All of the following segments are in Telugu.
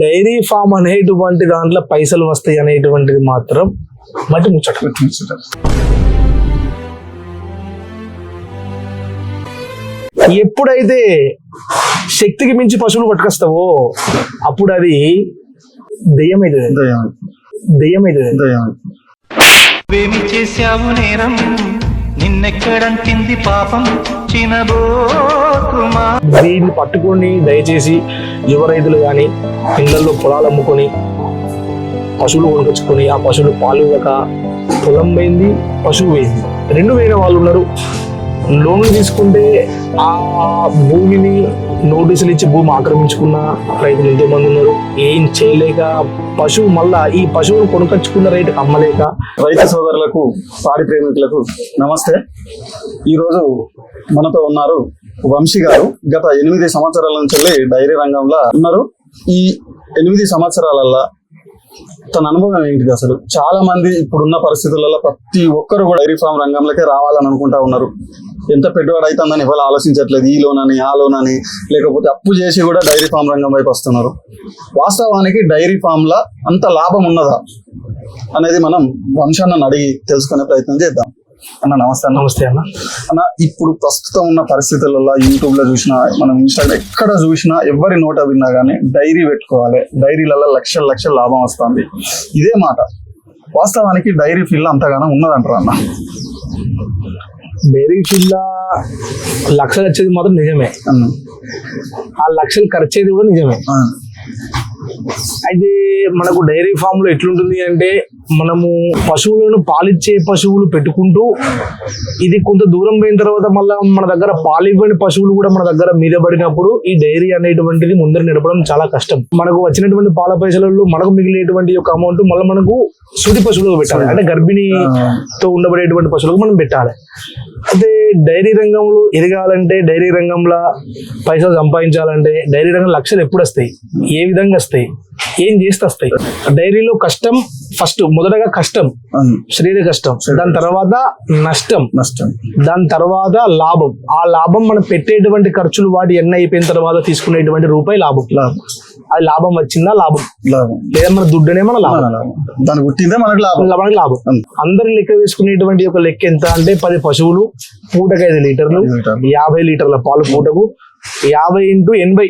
డైరీ ఫామ్ అనేటువంటి దాంట్లో పైసలు వస్తాయి అనేటువంటిది మాత్రం మట్టి ముచ్చట. ఎప్పుడైతే శక్తికి మించి పశువులు పట్టుకొస్తావో అప్పుడు అది దెయ్యం అవుతుంది దయ్యం దెయ్యం అవుతుంది దయ్యం నువ్వేమి చేశావు నేరం నిన్నెక్కడంటింది పాపం చినబోకుమా దీన్ని పట్టుకొని దయచేసి యువ రైతులు కానీ ఇళ్ళలో పొలాలు అమ్ముకొని పశువులు కొనుకొచ్చుకొని ఆ పశువులు పాలు ఇవ్వక పొలం పోయింది పశువు పోయింది. రెండు వేరే వాళ్ళు ఉన్నారు. లోన్లు తీసుకుంటే ఆ భూమిని నోటీసులు ఇచ్చి భూమి ఆక్రమించుకున్న రైతులు ఎంతోమంది ఉన్నారు. ఏం చేయలేక పశువు మళ్ళా ఈ పశువును కొనుకొచ్చుకున్న రైతుకు అమ్మలేక రైతు సోదరులకు పాడి ప్రేమికులకు నమస్తే. ఈరోజు మనతో ఉన్నారు వంశీ గారు గత ఎనిమిది సంవత్సరాల నుంచి డైరీ రంగంలో ఉన్నారు. ఈ ఎనిమిది సంవత్సరాలల్లో తన అనుభవం ఏంటిది అసలు? చాలా మంది ఇప్పుడున్న పరిస్థితులలో ప్రతి ఒక్కరు కూడా డైరీ ఫామ్ రంగంలోకే రావాలని అనుకుంటా ఉన్నారు. ఎంత పెట్టుబడి అవుతుందని ఇవాళ ఆలోచించట్లేదు ఈ లోన్ అని ఆ లోన్ అని లేకపోతే అప్పు చేసి కూడా డైరీ ఫామ్ రంగం వైపు వస్తున్నారు. వాస్తవానికి డైరీ ఫామ్ లా అంత లాభం ఉన్నదా అనేది మనం వంశాన్ని అడిగి తెలుసుకునే ప్రయత్నం చేద్దాం. అన్న నమస్తే అన్న. నమస్తే అన్న. అన్న ఇప్పుడు ప్రస్తుతం ఉన్న పరిస్థితులలో యూట్యూబ్లో చూసినా మనం ఇన్స్టాగ్రామ్ ఎక్కడ చూసినా ఎవరి నోట విన్నా కానీ డైరీ పెట్టుకోవాలి. డైరీలలో లక్షల లక్షల లాభం వస్తుంది. ఇదే మాట. వాస్తవానికి డైరీ ఫీల్డ్ అంతగానో ఉన్నదంటారు అన్న? డైరీ ఫీల్డ్ లక్షలు వచ్చేది మాత్రం నిజమే. అన్న. ఆ లక్షలు ఖర్చేది కూడా నిజమే. అయితే మనకు డైరీ ఫామ్లో ఎట్లుంటుంది అంటే మనము పశువులను పాలిచ్చే పశువులు పెట్టుకుంటూ ఇది కొంత దూరం పోయిన తర్వాత మళ్ళీ మన దగ్గర పాలివ్వని పశువులు కూడా మన దగ్గర మీద పడినప్పుడు ఈ డైరీ అనేటువంటిది ముందర నడపడం చాలా కష్టం. మనకు వచ్చినటువంటి పాల పైసలలో మనకు మిగిలినటువంటి యొక్క అమౌంట్ మళ్ళీ మనకు సుది పశువులకు పెట్టాలి. అంటే గర్భిణీతో ఉండబడేటువంటి పశువులకు మనం పెట్టాలి. అయితే డైరీ రంగంలో ఎదగాలంటే డైరీ రంగంలో పైసలు సంపాదించాలంటే డైరీ రంగం లక్షలు ఎప్పుడు వస్తాయి ఏ విధంగా వస్తాయి? ఏం చేస్తే వస్తాయి? డైరీలో కష్టం ఫస్ట్ మొదటగా కష్టం. శరీర కష్టం దాని తర్వాత నష్టం. నష్టం. దాని తర్వాత లాభం. ఆ లాభం మనం పెట్టేటువంటి ఖర్చులు వాటి ఎన్న అయిపోయిన తర్వాత తీసుకునేటువంటి రూపాయి లాభం. లాభం. అది లాభం వచ్చిందా? లాభం. లేదా మన దుడ్డునే మన లాభం. దాన్ని పుట్టిందే మనకు లాభం. మనకి లాభం. అందరు లెక్క వేసుకునేటువంటి ఒక లెక్క ఎంత అంటే పది పశువులు పూటకు ఐదు లీటర్లు. యాభై లీటర్ల పాలు పూటకు యాభై ఇంటూ ఎనభై.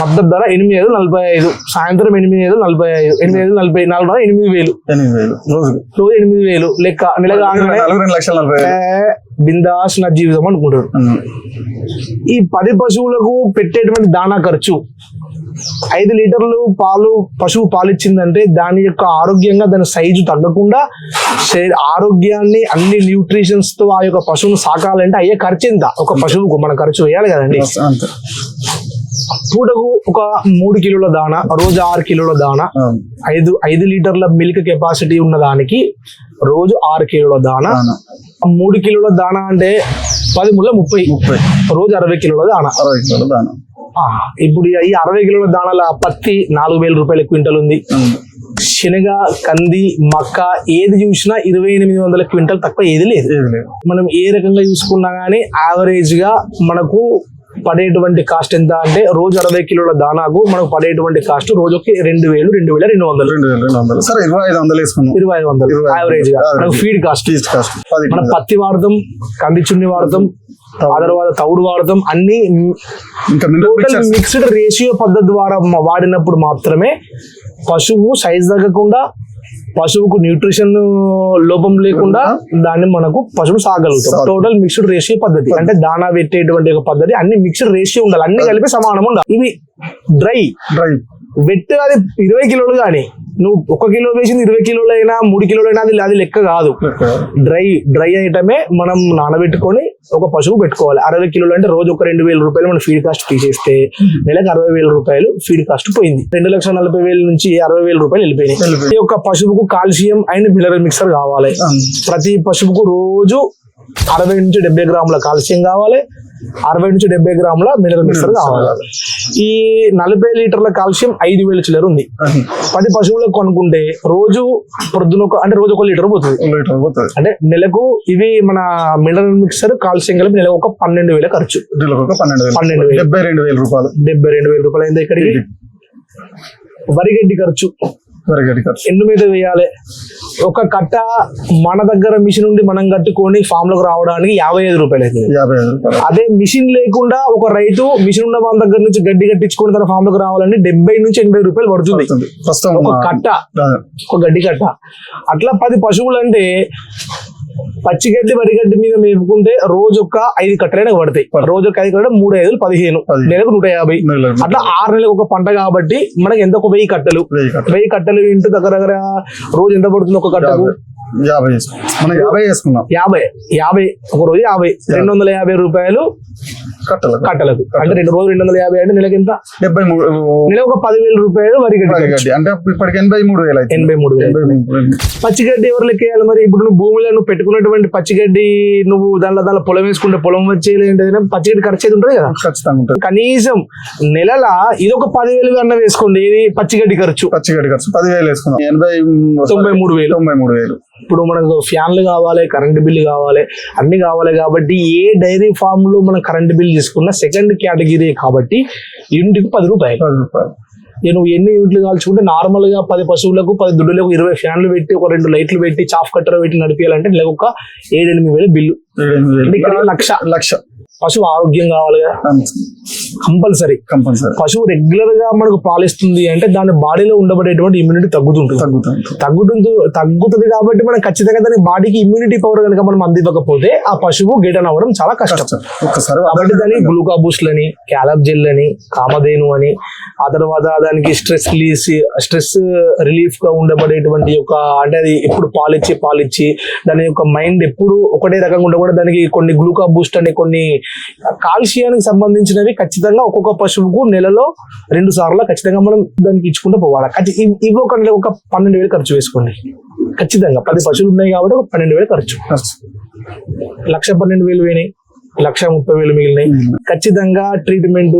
మద్దతు ధర ఎనిమిది ఐదు నలభై ఐదు. సాయంత్రం ఎనిమిది ఐదు నలభై ఐదు. ఎనిమిది ఐదు నలభై నాలుగు ఎనిమిది వేలు. రోజు ఎనిమిది వేలు. లెక్క నాలుగు బిందాస్ నా జీవితం అనుకుంటారు. ఈ పది పశువులకు పెట్టేటువంటి దానా ఖర్చు ఐదు లీటర్లు పాలు పశువు పాలిచ్చిందంటే దాని యొక్క ఆరోగ్యంగా దాని సైజు తగ్గకుండా ఆరోగ్యాన్ని అన్ని న్యూట్రిషన్స్తో ఆ యొక్క పశువును సాకాలంటే అయ్యే ఖర్చు ఎంత? ఒక పశువుకు మన ఖర్చు వేయాలి కదండి. పూటకు ఒక మూడు కిలోల దాన రోజు ఆరు కిలోల దాన. ఐదు ఐదు లీటర్ల మిల్క్ కెపాసిటీ ఉన్న దానికి రోజు ఆరు కిలోల దాన. మూడు కిలోల దాన అంటే పది ముళ్ళ ముప్పై. రోజు అరవై కిలోల దాన. అరవై కిలోల దానం. ఇప్పుడు ఈ అరవై కిలోల దానాల పత్తి నాలుగు వేల రూపాయల క్వింటల్ ఉంది. శనగ కంది మక్క ఏది చూసినా ఇరవై ఎనిమిది వందల క్వింటల్ తక్కువ ఏది లేదు. ఏది లేదు. మనం ఏ రకంగా చూసుకున్నా గానీ యావరేజ్గా మనకు పడేటువంటి కాస్ట్ ఎంత అంటే రోజు అరవై కిలోల దానాకు మనకు పడేటువంటి కాస్ట్ రోజుకి రెండు వేలు రెండు వేల రెండు వందలు. రెండు వేల రెండు వందలు. సరే ఇరవై ఐదు వందలు వేసుకున్నాం ఇరవై ఐదు వందలు. యావరేజ్గా. మనకు ఫీడ్ కాస్ట్ కాస్ట్ మనం. పత్తి వాడతాం కంది చున్ని వాడతాం ఆ తర్వాత తౌడు వాడతాం అన్ని మిక్స్డ్ రేషియో పద్ధతి ద్వారా వాడినప్పుడు మాత్రమే పశువు సైజ్ తగ్గకుండా పశువుకు న్యూట్రిషన్ లోపం లేకుండా దాన్ని మనకు పశువు సాగలుగుతాం. సాగు. టోటల్ మిక్స్డ్ రేషియో పద్ధతి. అంటే దానా పెట్టేటువంటి ఒక పద్ధతి. అన్ని మిక్స్డ్ రేషియో ఉండాలి. అన్ని కలిపి సమానం ఉండాలి. ఇవి డ్రై. డ్రైవ్ వెట్ అది ఇరవై కిలోలు కానీ నువ్వు ఒక కిలో వేసింది ఇరవై కిలోలు అయినా మూడు కిలోలు అయినా అది అది లెక్క కాదు. డ్రై డ్రై ఐటమే మనం నానబెట్టుకొని ఒక పశువు పెట్టుకోవాలి. అరవై కిలోలు అంటే రోజు ఒక రెండు వేల రూపాయలు మన ఫీడ్ కాస్ట్ తీసేస్తే నెలకు అరవై వేల రూపాయలు ఫీడ్ కాస్ట్ పోయింది. రెండు లక్షల నలభై వేల నుంచి అరవై వేల రూపాయలు వెళ్ళిపోయినాయి. ఈ యొక్క పశువుకు కాల్షియం అండ్ మినరల్ మిక్సర్ కావాలి. ప్రతి పశువుకు రోజు అరవై నుంచి డెబ్బై గ్రాముల కాల్షియం కావాలి. అరవై నుంచి డెబ్బై గ్రాముల మినరల్ మిక్సర్ కావాలి. ఈ నలభై లీటర్ల కాల్షియం ఐదు వేల చిల్లర ఉంది. పది పశువులకు కొనుక్కుంటే రోజు ప్రొద్దున ఒక అంటే రోజు ఒక లీటర్ పోతుంది. లీటర్ పోతుంది. అంటే నెలకు ఇవి మన మినరల్ మిక్సర్ కాల్షియం కలిపి నెలకు ఒక పన్నెండు వేల ఖర్చు. పన్నెండు వేలు. డెబ్బై రెండు వేల రూపాయలు. డెబ్బై రెండు వేల రూపాయలు అయింది ఇక్కడికి? వరిగడ్డి ఖర్చు వెరీ గుడ్ ఖర్చు. ఎండు మీద వేయాలి. ఒక కట్ట మన దగ్గర మిషన్ నుండి మనం కట్టుకొని ఫామ్లోకి రావడానికి యాభై ఐదు రూపాయలు రూపాయలు. అదే మిషన్ లేకుండా ఒక రైతు మిషన్ ఉన్న వాళ్ళ దగ్గర నుంచి గడ్డి కట్టించుకొని తన ఫామ్లోకి రావాలంటే డెబ్బై నుంచి ఎనభై రూపాయలు పడుతుంది. ఒక కట్ట ఒక గడ్డి కట్ట. అట్లా పది పశువులు అంటే పచ్చిగడ్డి వరిగడ్డి మీద మేపుకుంటే రోజు ఒక ఐదు కట్టలైనా పడతాయి. రోజు ఒక ఐదు కట్ట మూడు ఐదు పదిహేను. నెలకు నూట యాభై. అట్లా ఆరు నెలలకు ఒక పంట కాబట్టి మనకి ఎంత ఒక వెయ్యి కట్టలు? వెయ్యి కట్ట వెయ్యి కట్టలు ఇంటూ దగ్గర దగ్గర రోజు ఎంత పడుతుంది ఒక కట్టకు యాభై. యాభై వేసుకున్నాం. మనం యాభై వేసుకున్నాం. యాభై. యాభై. ఒక రోజు యాభై. రెండు వందల యాభై రూపాయలు కట్టలకు అంటే రెండు రోజులు రెండు వందల యాభై అంటే నెలకి ఎంత? డెబ్బై మూడు నెల ఒక పదివేల రూపాయలు ఖర్చు. గడ్డి అంటే ఇప్పటికి ఎనభై మూడు వేలు అయితే ఎనభై మూడు వేలు. ఎనభై మూడు వేలు. పచ్చిగడ్డి ఎవరు లెక్కేయాలి మరి? ఇప్పుడు నువ్వు భూమిలో నువ్వు పెట్టుకున్నటువంటి పచ్చిగడ్డి నువ్వు దానిలో దానిలో పొలం వేసుకుంటే పొలం వచ్చేది ఏంటంటే పచ్చిగడ్డి ఖర్చు అయితే ఉంటుంది కదా? ఖచ్చితంగా ఉంటుంది. కనీసం నెలల ఇది ఒక పదివేలు అన్న వేసుకోండి ఇది పచ్చిగడ్డి ఖర్చు. పచ్చిగడ్డి ఖర్చు. పదివేలు వేసుకున్నాం ఎనభై తొంభై మూడు వేలు. తొంభై మూడు వేలు. ఇప్పుడు మనకు ఫ్యాన్లు కావాలి కరెంట్ బిల్లు కావాలి అన్ని కావాలి కాబట్టి ఏ డైరీ ఫామ్లో మనం కరెంట్ బిల్ తీసుకున్నా సెకండ్ కేటగిరీ కాబట్టి యూనిట్కి పది రూపాయలు. పది రూపాయలు. నువ్వు ఎన్ని యూనిట్లు కాల్చుకుంటే నార్మల్గా పది పశువులకు పది దుడ్డులకు ఇరవై ఫ్యాన్లు పెట్టి ఒక రెండు లైట్లు పెట్టి చాఫ్ కట్టర్ పెట్టి నడిపించాలంటే నెలకు ఒక ఏడు ఎనిమిది వేలు. బిల్లు లక్ష. లక్ష. పశువు ఆరోగ్యం కావాలి కదా. కంపల్సరీ. కంపల్సరీ. పశువు రెగ్యులర్గా మనకు పాలిస్తుంది అంటే దాని బాడీలో ఉండబడేటువంటి ఇమ్యూనిటీ తగ్గుతుంటుంది. తగ్గుతుంది. తగ్గుతుంది తగ్గుతుంది కాబట్టి మనం ఖచ్చితంగా దాని బాడీకి ఇమ్యూనిటీ పవర్ కనుక మనం అందివ్వకపోతే ఆ పశువు గెటన్ అవ్వడం చాలా కష్టం. ఒక్కసారి కాబట్టి దాని గ్లూకా అని క్యాలబ్ జెల్ అని కామధేను అని ఆ తర్వాత దానికి స్ట్రెస్ రిలీజ్ స్ట్రెస్ రిలీఫ్గా ఉండబడేటువంటి యొక్క అంటే అది ఎప్పుడు పాలిచ్చి పాలిచ్చి దాని యొక్క మైండ్ ఎప్పుడు ఒకటే రకంగా ఉండకూడదు. దానికి కొన్ని గ్లూకా బూస్ట్ అనే కొన్ని కాల్షియానికి సంబంధించినవి ఖచ్చితంగా ఒక్కొక్క పశువుకు నెలలో రెండు సార్లు ఖచ్చితంగా మనం దానికి ఇచ్చుకుంటూ పోవాలి. ఖచ్చి- ఇవి ఒక ఒక పన్నెండు వేలు ఖర్చు వేసుకోండి. ఖచ్చితంగా పది పశువులు ఉన్నాయి కాబట్టి ఒక పన్నెండు వేలు ఖర్చు ఖర్చు. లక్ష పన్నెండు వేలు పోయినాయి. లక్ష ముప్పై వేలు మిగిలినాయి. ఖచ్చితంగా ట్రీట్మెంట్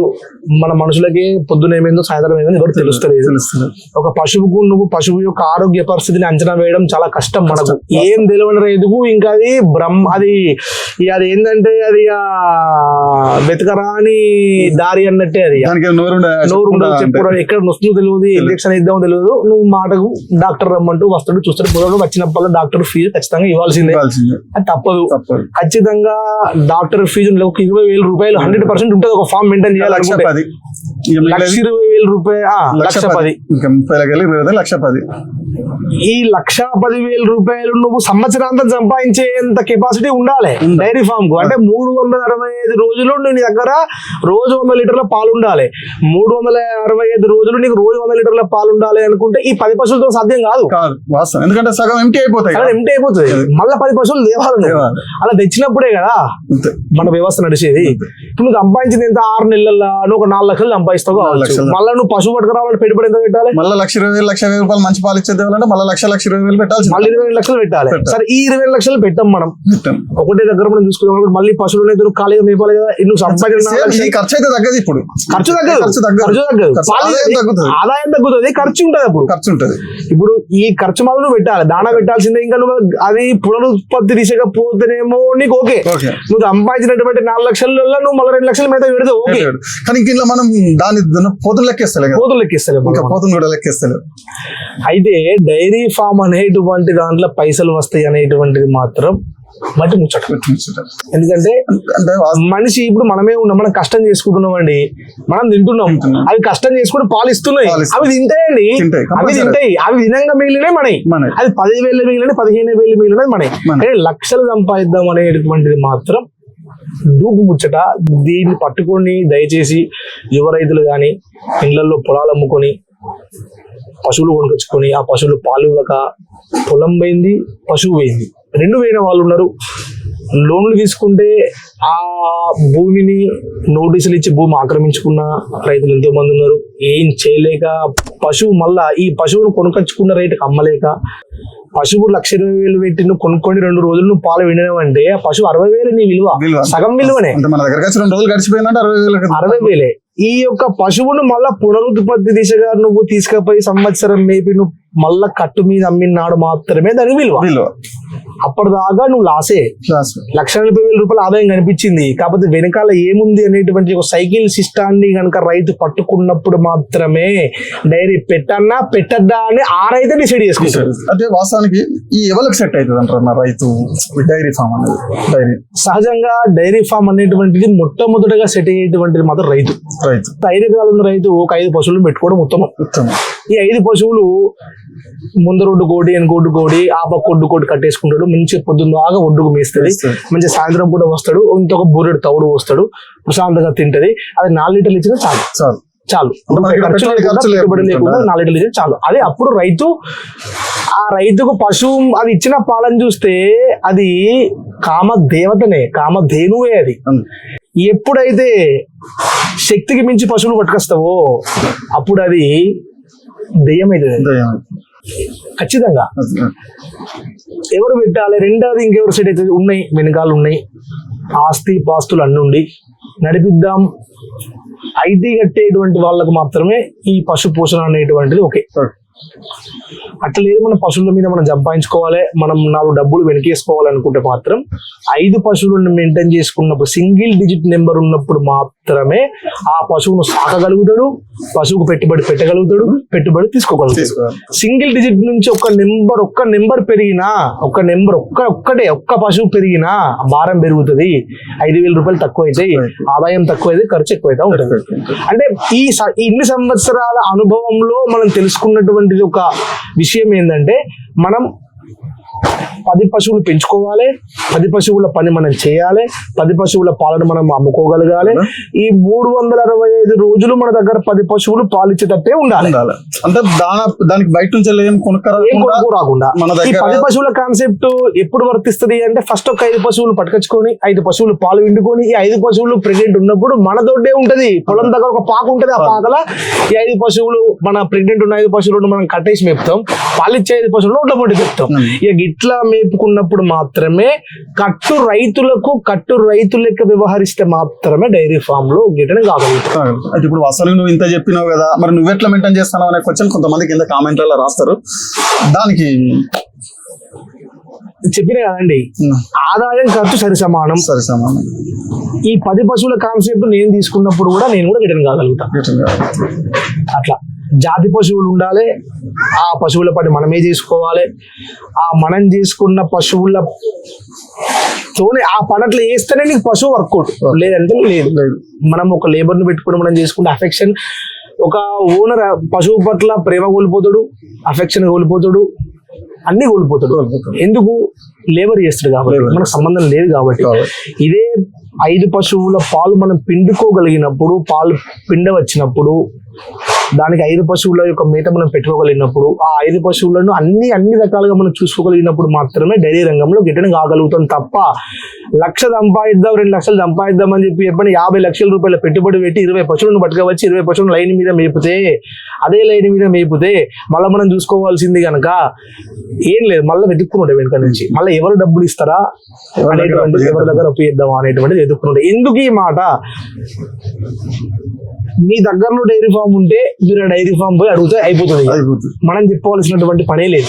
మన మనుషులకి పొద్దున ఏమైందో సాయంత్రం ఏమైందో ఎవరు తెలుస్తలేదు. తెలుస్తుంది. ఒక పశువుకు నువ్వు పశువు యొక్క ఆరోగ్య పరిస్థితిని అంచనా వేయడం చాలా కష్టం మనకు. ఏం తెలియని రైతుకు ఇంకా అది బ్రహ్మ అది అది ఏంటంటే అది ఆ వెతకరాని దారి అన్నట్టే అది. దానికి నోరు నోరు ఉండదు చెప్పు ఎక్కడ వస్తుందో తెలియదు ఇంజక్షన్ ఇద్దామో తెలియదు. నువ్వు మాటకు డాక్టర్ రమ్మంటూ వస్తాడు చూస్తాడు. పోతాడు వచ్చినప్పుడు డాక్టర్ ఫీజు ఖచ్చితంగా ఇవ్వాల్సిందే. అది తప్పదు. ఖచ్చితంగా డాక్టర్ ఫీజు ఒక ఇరవై వేల రూపాయలు హండ్రెడ్ పర్సెంట్ ఉంటుంది ఒక ఫామ్ మెయింటైన్ లక్ష ఇరవై వేల రూపాయలు లక్ష పది. ఇంకా ముప్పై లక్షలు ఇరవై వేలు లక్ష పది. ఈ లక్ష పది వేల రూపాయలు నువ్వు సంవత్సరాంతం సంపాదించేంత కెపాసిటీ ఉండాలి. డైరీ ఫామ్కు. అంటే మూడు వందల అరవై ఐదు రోజులు నీ దగ్గర రోజు వంద లీటర్ల పాలు ఉండాలి. మూడు వందల అరవై ఐదు రోజులు నీకు రోజు వంద లీటర్ల పాలు ఉండాలి అనుకుంటే ఈ పది పశువులతో సాధ్యం కాదు. వాస్తవం. ఎందుకంటే సగం ఎంటీ అయిపోతాయి. ఎంటీ అయిపోతుంది మళ్ళీ పది పశువులు దేవాలి. అలా తెచ్చినప్పుడే కదా. మన వ్యవస్థ నడిచేది. ఇప్పుడు నువ్వు సంపాదించింది ఎంత? ఆరు నెలల్లో నువ్వు ఒక నాలుగు లక్షలు సంపాదిస్తావు. మళ్ళీ నువ్వు పశువు పట్టుకురావాలని పెట్టుబడి ఎంత పెట్టాలి? మళ్ళీ లక్ష ఇరవై లక్ష రూపాయలు మంచి పాలు ఇచ్చేది వాళ్ళంటే మళ్ళీ లక్ష లక్ష ఇరవై వేలు మళ్ళీ ఇరవై లక్షలు పెట్టాలి. సరే ఈ ఇరవై లక్షలు పెట్టాం మనం. ఒకటే దగ్గర మనం చూసుకున్నాం మళ్ళీ పశువులు అయితే నువ్వు ఖాళీగా మేపాలి కదా ఈ లక్షలు- ఖర్చు అయితే తగ్గదు ఇప్పుడు. ఖర్చు తగ్గదు. ఖర్చు తగ్గదు. ఆదాయం తగ్గుతుంది. ఖర్చు ఉంటుంది అప్పుడు. ఖర్చు ఉంటది. ఇప్పుడు ఈ ఖర్చు మాత్రం నువ్వు పెట్టాలి. దానా పెట్టాల్సిందే. ఇంకా నువ్వు అది పునరుత్పత్తి దిశగా పోతేనేమో నీకు ఓకే. నువ్వు సంపాదించినటువంటి నాలుగు లక్షలలో నువ్వు మళ్ళీ రెండు లక్షల మీద పెడితే ఓకే. కానీ ఇంక మనం దాని పోతులు లెక్కేస్తలే పోతులు లెక్కిస్తారు ఇంకా పోతులు కూడా లెక్కేస్తలేదు అయితే డైరీ ఫామ్ అనేటువంటి దాంట్లో పైసలు వస్తాయి అనేటువంటిది మాత్రం మట్టి ముచ్చట ఎందుకంటే అంటే మనిషి ఇప్పుడు మనమే ఉన్నాం మనం కష్టం చేసుకుంటున్నామండి మనం తింటున్నాం. అవి కష్టం చేసుకుని పాలు ఇస్తున్నాయి. అవి తింటాయండి తింటాయి, అవి. తింటాయి అవి విధంగా మిగిలినవి మనవి మనవి. అది పదివేలు మిగిలిన పదిహేను వేలు మిగిలినది మనవి. కానీ లక్షలు సంపాదిద్దాం అనేటువంటిది మాత్రం దూపు ముచ్చట దీన్ని పట్టుకొని దయచేసి యువ రైతులు కానీ ఇళ్ళలో పొలాలు అమ్ముకొని పశువులు కొనుకొచ్చుకొని ఆ పశువులు పాలు ఇవ్వక పొలం పోయింది పశువు పోయింది. రెండు పోయిన వాళ్ళు ఉన్నారు. లోన్లు తీసుకుంటే ఆ భూమిని నోటీసులు ఇచ్చి భూమి ఆక్రమించుకున్న రైతులు ఎంతో మంది ఉన్నారు. ఏం చేయలేక పశువు మళ్ళా ఈ పశువును కొనుకొచ్చుకున్న రైతుకి అమ్మలేక పశువు లక్ష ఇరవై వేలు పెట్టి నువ్వు కొనుక్కొని రెండు రోజులు నువ్వు పాలు వినవంటే ఆ పశువు అరవై వేలు నీ విలువ. సగం విలువనే. అంటే మన దగ్గర రెండు రోజులు గడిచిపోయిందంటే అరవై వేలు అరవై వేలే. ఈ యొక్క పశువును మళ్ళా పునరుత్పత్తి దిశగా నువ్వు తీసుకుపోయి సంవత్సరం మేపి నువ్వు మళ్ళా కట్టు మీద అమ్మినాడు మాత్రమే దానికి విలువ. విలువ. అప్పటిదాకా నువ్వు లాసే లక్ష నలభై వేల రూపాయల ఆదాయం కనిపించింది. కాకపోతే వెనకాల ఏముంది అనేటువంటి ఒక సైకిల్ సిస్టాన్ని కనుక రైతు పట్టుకున్నప్పుడు మాత్రమే డైరీ పెట్టన్నా పెట్టద్దా అని ఆ రైతే డిసైడ్ చేసుకుంటారు అంటే వాస్తవానికి ఈ ఎవరికి సెట్ అవుతుంది అంటారు రైతు డైరీ ఫామ్ అనేది? డైరీ. సహజంగా డైరీ ఫామ్ అనేటువంటిది మొట్టమొదటిగా సెట్ అయ్యేటువంటిది మాత్రం రైతు. రైతు. ఐదు ఎకరాలు ఉన్న రైతు ఒక ఐదు పశువులు పెట్టుకోవడం ఉత్తమం. ఉత్తమం. ఈ ఐదు పశువులు ముందు రోడ్డు కోడి వెనకొడ్డు కోడి ఆ పక్క ఒడ్డు కోడి కట్టేసుకుంటాడు. మంచి పొద్దున్న బాగా ఒడ్డుకు మేస్తుంది. మంచి సాయంత్రం పూట వస్తాడు. ఇంకొక బూరెడు తవుడు వస్తాడు ప్రశాంతంగా తింటది. అది నాలుగు లీటర్లు ఇచ్చినా చాలు. చాలు. చాలు. పెట్టుబడి లేకుండా, నాలుగు లీటర్లు ఇచ్చినా చాలు. అదే అప్పుడు రైతు ఆ రైతుకు పశువు అది ఇచ్చిన పాలను చూస్తే అది కామ దేవతనే కామ ధేనువే అది. ఎప్పుడైతే శక్తికి మించి పశువులు పట్టుకొస్తావో అప్పుడు అది దయ్యం. ఖచ్చితంగా. ఎవరు పెట్టాలి? రెండోది ఇంకెవరు సెట్ అవుతుంది? ఉన్నాయి వెనకాలు ఉన్నాయి. ఆస్తి పాస్తులు అన్ని ఉండి. నడిపిద్దాం. ఐటీ కట్టేటువంటి వాళ్ళకు మాత్రమే ఈ పశు పోషణ అనేటువంటిది ఓకే. అట్లా లేదు మన పశువుల మీద మనం సంపాదించుకోవాలి మనం నాలుగు డబ్బులు వెనకేసుకోవాలనుకుంటే మాత్రం ఐదు పశువులను మెయింటైన్ చేసుకున్నప్పుడు సింగిల్ డిజిట్ నెంబర్ ఉన్నప్పుడు మాత్రమే ఆ పశువును సాకగలుగుతాడు పశువుకు పెట్టుబడి పెట్టగలుగుతాడు పెట్టుబడి తీసుకోగలుగుతాడు. సింగిల్ డిజిట్ నుంచి ఒక నెంబర్ ఒక్క నెంబర్ పెరిగినా ఒక నెంబర్ ఒక్క ఒక్కటే ఒక్క పశువు పెరిగినా భారం పెరుగుతుంది. ఐదు వేల రూపాయలు తక్కువ అవుతాయి ఆదాయం తక్కువ అయితే ఖర్చు ఎక్కువ అవుతా ఉంటుంది. అంటే ఈ ఇన్ని సంవత్సరాల అనుభవంలో మనం తెలుసుకున్నటువంటిది ఒక విషయం ఏంటంటే మనం పది పశువులు పెంచుకోవాలి. పది పశువుల పని మనం చేయాలి. పది పశువుల పాలను మనం అమ్ముకోగలగాలి. ఈ మూడు వందల అరవై ఐదు రోజులు మన దగ్గర పది పశువులు పాలిచ్చేటట్టే ఉండాలి. అంటే దాని దానికి బయట నుంచి ఏం రాకుండా మన ఈ దగ్గర పది పశువుల కాన్సెప్ట్ ఎప్పుడు వర్తిస్తుంది అంటే ఫస్ట్ ఒక ఐదు పశువులు పట్టుకొచ్చుకొని ఐదు పశువులు పాలు విండుకొని ఈ ఐదు పశువులు ప్రెగ్నెంట్ ఉన్నప్పుడు మన దొడ్డే ఉంటది. పొలం దగ్గర ఒక పాక ఉంటది ఆ పాకల. ఈ ఐదు పశువులు మన ప్రెగ్నెంట్ ఉన్న ఐదు పశువులను మనం కట్టేసి మేపుతాం. పాలిచ్చే ఐదు పశువులు ఒడ్ల పొట్టి చెప్తాం ఇక గిట్లా మేపుకున్నప్పుడు మాత్రమే కట్టు రైతులకు కట్టు రైతు లెక్క వ్యవహరిస్తే మాత్రమే డైరీ ఫామ్లో గిట్టని కాగలుగుతాం అయితే ఇప్పుడు అసలు నువ్వు ఇంత చెప్పినావు కదా మరి నువ్వు ఎట్లా మెయింటైన్ చేస్తావు అనే క్వశ్చన్ కొంతమంది కింద కామెంట్లలో రాస్తారు. దానికి చెప్పిన కదండి? ఆదాయం ఖర్చు సరి సమానం సరే సమానం ఈ పది పశువుల కాన్సెప్ట్ నేను తీసుకున్నప్పుడు కూడా నేను కూడా రిటర్న్ కాగలుగుతా. గట్టిగా. అట్లా. జాతి పశువులు ఉండాలి. ఆ పశువుల పని మనమే చేసుకోవాలి. ఆ మనం చేసుకున్న పశువుల తోనే ఆ పని అట్లా వేస్తేనే నీకు పశువు వర్కౌట్ లేదంటే లేదు లేదు. మనం ఒక లేబర్ని పెట్టుకుని మనం చేసుకుంటే అఫెక్షన్ ఒక ఓనర్ పశువు పట్ల ప్రేమ కోల్పోతాడు అఫెక్షన్ కోల్పోతాడు అన్ని కోల్పోతాడు. ఎందుకు? లేబర్ చేస్తాడు కాబట్టి. మనకు సంబంధం లేదు కాబట్టి. కాబట్టి. ఇదే ఐదు పశువుల పాలు మనం పిండుకోగలిగినప్పుడు పాలు పిండ వచ్చినప్పుడు దానికి ఐదు పశువుల యొక్క మేత మనం పెట్టుకోగలిగినప్పుడు ఆ ఐదు పశువులను అన్ని అన్ని రకాలుగా మనం చూసుకోగలిగినప్పుడు మాత్రమే డైరీ రంగంలో గిట్టని కాగలుగుతాం తప్ప లక్ష సంపాదిద్దాం రెండు లక్షలు సంపాదిద్దాం అని చెప్పి చెప్పని యాభై లక్షల రూపాయల పెట్టుబడి పెట్టి ఇరవై పశువులను పట్టుకోవచ్చి ఇరవై పశువులను లైన్ మీద మేపితే అదే లైన్ మీద మేపితే మళ్ళీ మనం చూసుకోవాల్సింది కనుక ఏం లేదు. మళ్ళీ వెతుక్కున్నాడు వెనుక నుంచి. మళ్ళీ ఎవరు డబ్బులు ఇస్తారా? ఎవరి దగ్గర అనేటువంటిది అప్పు ఎవరి దగ్గర అప్పు చేద్దాం అనేటువంటిది వెతుక్కున్నాడు ఎందుకు ఈ మాట? మీ దగ్గరలో డైరీ ఫామ్ ఉంటే మీరు డైరీ ఫామ్ పోయి అడిగితే అయిపోతుంది. అయిపోతుంది. మనం చెప్పవలసినటువంటి పనే లేదు.